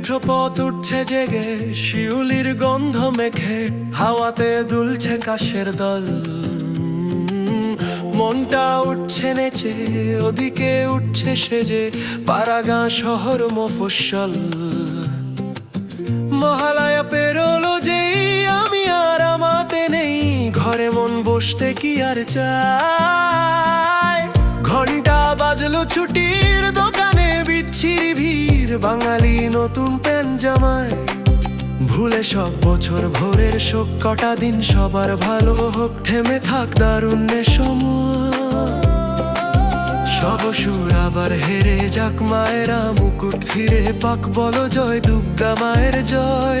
মেঠো পথ উঠছে জেগে, শিউলির গন্ধ মেখে, হাওয়াতে দুলছে কাশের দল। মনটা উঠছে নেচে, ওদিকে উঠছে সেজে পাড়াগাঁ শহর মফস্বল। মহালয়া পেরোলো যেই, আমি আর আমাতে নেই, ঘরে মন বসতে কি আর চাই? ঘণ্টা বাজলো বিচ্ছিরি ভিড় বাঙালি নতুন প্যান জামায়। ভুলে সব বছর ভোরের শোক, কটা দিন সবার ভালো হোক, থেমে থাক দারুণ্যের সময়। সব সুর আবার হেরে যাক মায়েরা, মুকুট ফিরে পাক বলো জয় দুর্গা মায়ের জয়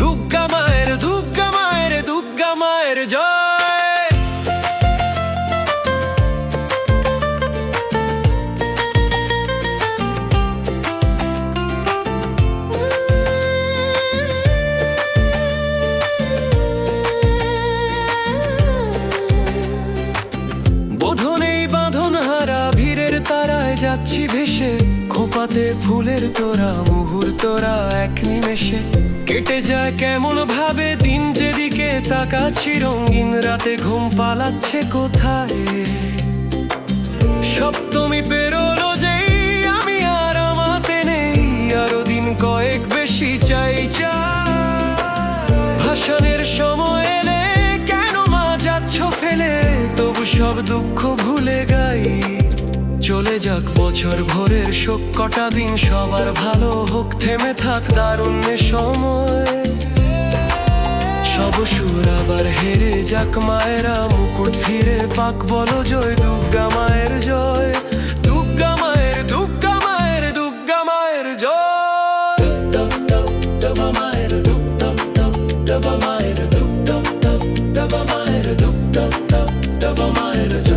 দুর্গা মায়ের দুর্গা মায়ের দুর্গা মায়ের জয়। যাচ্ছি ভেসে, খোপাতে ফুলের তোরা মুহূর্তরা এক নিমেষে। কেটে যায় কেমন ভাবে দিন যেদিকে তাকাচ্ছি, রঙিন রাতে ঘুম পালাচ্ছে কোথায়? সপ্তমী পেরোলো যেই, আমি আর আমাতে নেই, আরও দিন কয়েক বেশি চাই চাই ভাসানের সময় এলে কেন মা যাচ্ছ ফেলে, তবু সব দুঃখ ভুলে গাই। চলে যাক বছর ভোরের শোক কটা দিন সবার ভালো হোক থেমে থাক দারুণ্যের সময় সব সুর আবার হেরে যাক মায়েরা মুকুট ফিরে পাক বলো জয় দুর্গা মায়ের জয় দুর্গা মায়ের দুর্গা মায়ের দুর্গা মায়ের জয় ডবা মায়ের মায়ের ডবা মায়ের ডবা মায়ের ডবা